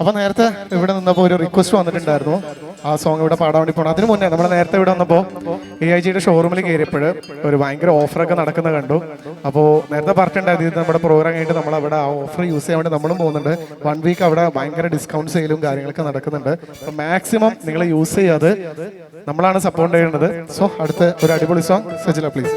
അപ്പൊ നേരത്തെ ഇവിടെ നിന്നപ്പോ ഒരു റിക്വസ്റ്റ് വന്നിട്ടുണ്ടായിരുന്നു. ആ സോങ് ഇവിടെ പാടാൻ വേണ്ടി പോകണം അതിന് മുന്നേ നമ്മൾ നേരത്തെ ഇവിടെ വന്നപ്പോ എ ഐ ജിയുടെ ഷോറൂമിൽ കയറിയപ്പോൾ ഒരു ഭയങ്കര ഒക്കെ നടക്കുന്നത് കണ്ടു. അപ്പോൾ നേരത്തെ പറഞ്ഞിട്ടുണ്ടായിരുന്നു ഇത് നമ്മുടെ പ്രോഗ്രാം കഴിഞ്ഞിട്ട് നമ്മൾ അവിടെ ആ ഓഫർ യൂസ് ചെയ്യാൻ വേണ്ടി നമ്മളും പോകുന്നുണ്ട്. വൺ വീക്ക് അവിടെ ഭയങ്കര ഡിസ്കൗണ്ട് സെയിലും കാര്യങ്ങളൊക്കെ നടക്കുന്നുണ്ട്. അപ്പൊ മാക്സിമം നിങ്ങൾ യൂസ് ചെയ്യാതെ നമ്മളാണ് സപ്പോർട്ട് ചെയ്യേണ്ടത്. സോ അടുത്ത ഒരു അടിപൊളി സോങ് സജില പ്ലീസ്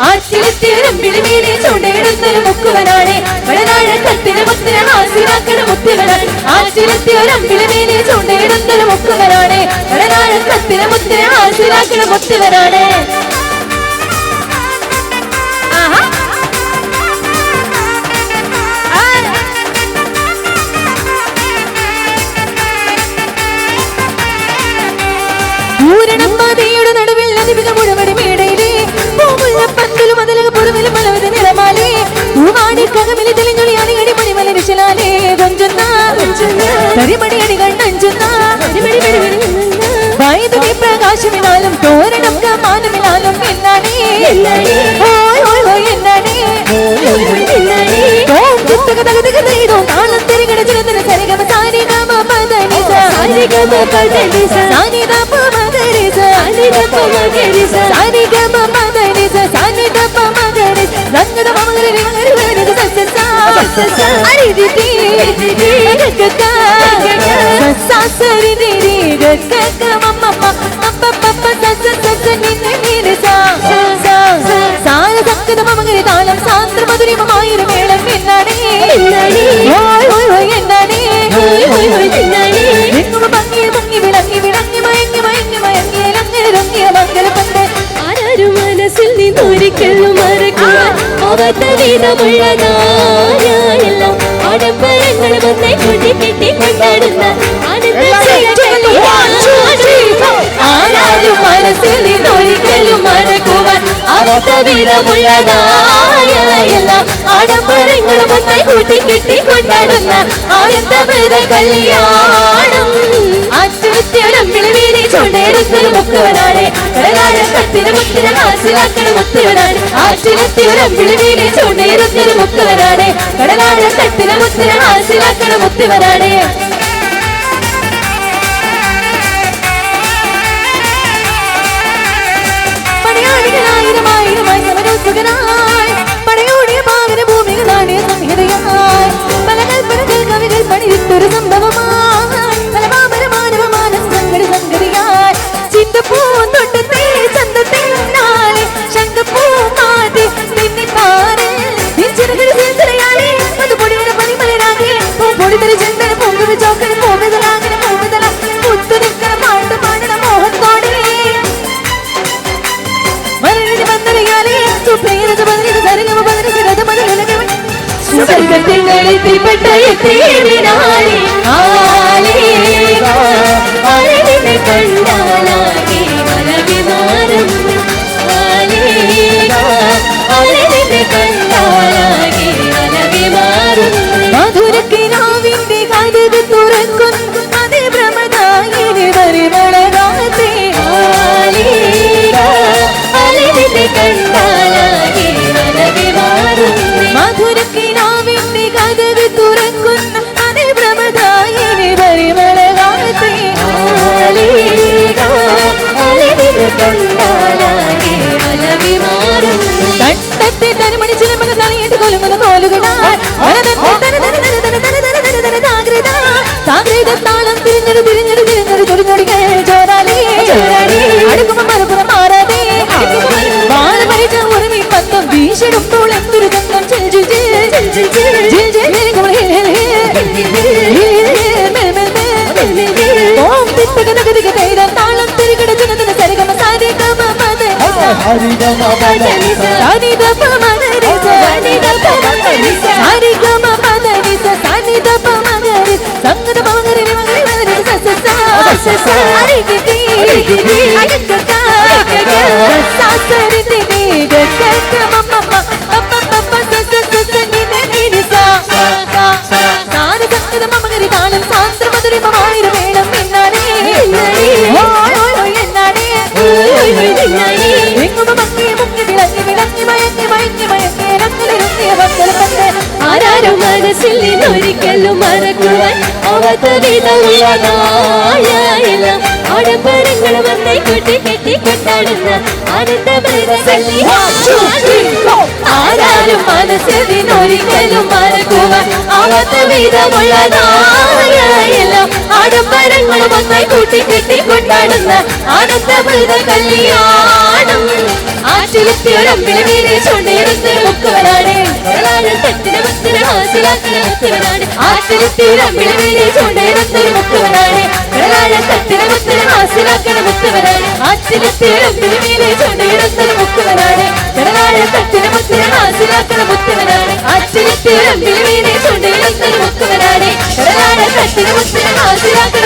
ആറ്റിലെത്തിയൊരമ്പിളി മേലെ ചൂണ്ടയിടുന്നൊരു മുക്കുവനാണ്. വളനാഴ കത്തിന് മുത്തിന് ഹാസ്യമാക്കണ മുത്തുകളാണ്. ആറ്റിലെത്തിയൊരമ്പിളി മേലെ ചൂണ്ടയിടുന്നൊരു മുക്കുവനാണ്. വളനാഴ മുത്തിന് ആഹാ. പൂവാടി കകമിലെ തെളിഞ്ഞൊളി അണിയടി മണിമല വിശലാലേ കൊഞ്ചുന്ന കരിമണി അടികൾ നഞ്ചുന്ന വൈദ്യുതി പ്രകാശമിനാലും തോരണം കമാനമിനാലും എന്നാണേ. എന്നാണേ? ഓം കുത്തക തക തക തൈതോ താളം തിരികട ചിലതര സരിഗമ സാരിഗമ പദനിസ സാരിഗമ പദനിസ സാനിദപ മഗരിസ സാനിദപ മഗരിസ സാരിഗമ പദനിസ സാനിദപ മഗരിസ സംഗത സസസ സസസ അരിദിതി ഗഗഗ സസസരി ദിരി ഗഗഗ മമ മപ്പ പപ്പ സസ സസ നിന്ന നിരസ സാര സംഗത മമഗരി താളം സാന്ദ്ര മധുരിമമായൊരു മേളം എന്നാണേ? എന്നാണേ? എങ്ങും ഭംഗി ഭംഗി വിളങ്ങി വിളങ്ങി മയങ്ങി മയങ്ങി മയങ്ങി ഇറങ്ങി ഇറങ്ങിയ മംഗലപ്പന്ത് ആരാരും മനസ്സിൽ നിന്നൊരിക്കലും മറക്കുക അവത്ത വിധമുള്ളതായെല്ലാം ആഡംബരങ്ങൾ വന്നെ കൂട്ടി കെട്ടി കൊണ്ടാടുന്ന ആരാരും മനസ്സിൽ നിന്നൊരിക്കലും മറക്കുവാൻ അവത്ത വിധമുള്ളതായ എല്ലാം ആഡംബരങ്ങളും ഒന്നായി കൂട്ടി കൊണ്ടാടുന്ന ആനന്ദമൃത കല്യാണം. അച്ചുത്യരം വിളിവീരി ചുണ്ടേടുത്തൊരു മുക്കുവനാണ് കത്തിന് മുത്തിന് ഹാസ്യവാക്കണ മുത്തുവനാണ് ആറ്റിലെത്തിയൊരം വിളിവീരി ചുണ്ടേടുത്തൊരു മുക്കുവനാണ് കടലാഴ കത്തിന് മുത്തിന് പൊടിതരി ചിന്തന പൊങ്കുവ ചോക്കണ പൂവിതലാകണ പൂവിതല മുത്തു നിൽക്കണ പാട്ട് പാടണ മോഹത്തോടെ മരണി വന്നറിയാലേ സുപ്രീരത പതിനത് തരംഗമ പതിനത് രഥമതിലകവൻ സ്വർഗത്തിൽപ്പെട്ട എത്തിയതിനാലേ ആലേ കണ്ടാലാകെ മലവിമാനം. ആലേ ആലേ കണ്ടാലാകെ இது தாளம் பிரிஞ்சது பிரிஞ்சது பிரிஞ்சது. துடி துடிக்க ஜோராலே. ஜோராலே. அடுக்கும் மறுபுறம் மாறாதே. வாழ பறிச்ச உரிமை பத்தம் வீசிடும் தோளம் துருதந்தம் ஜில் ஜில் ஜில். ஜில் ஜில் ஜில் ஜில். ஜில் ஜில் குமரி ஹில் ஹில் மேல் மேல் மேல். ஓம் திப்பக நகதிக தைர தாளம் திரிகட ஜனதன சரிகம சாரி கம மத ஹரிதம மத ஹரிதம மத ஹரிதம மத ஹரிதம மத అడిగిది అడిగక సాసరిది గక్క മനസ്സിൽ നിന്നൊരിക്കലും മറക്കുവാൻ അവതരിതമുള്ളതായല്ല ആഡംബരങ്ങൾ വന്നൈ കെട്ടി കൊണ്ടാടുന്ന ആരാലും മനസ്സിൽ നിന്നൊരിക്കലും മറക്കുവാൻ അവതരിതമുള്ളതായല്ല ആഡംബരങ്ങൾ വന്നൈ കൂട്ടി കെട്ടി കൊണ്ടാടുന്ന ആനന്ദമൃത കല്യാണം. ആശുപത്രിയോടമ്പിൽ വീരെ ഭക്തനാണ് ഭക്തന ഭക്തന ഹാസ്യലാസന ഭക്തവനാണ് ആശ്ചര്യത്തിരമ്പിളവേലി ചൂണ്ടയ ഭക്തന ഭക്തവനാണ് ഭക്തനാണ് ഭക്തന ഭക്തന ഹാസ്യലാസന ഭക്തവനാണ് ആശ്ചര്യത്തിരമ്പിളവേലി ചൂണ്ടയ ഭക്തന ഭക്തവനാണ് ഭക്തനാണ് ഭക്തന ഭക്തന ഹാസ്യലാസന ഭക്തവനാണ് ആശ്ചര്യത്തിരമ്പിളവേലി ചൂണ്ടയ ഭക്തന ഭക്തവനാണ് ഭക്തനാണ് ഭക്തന ഭക്തന ഹാസ്യലാസന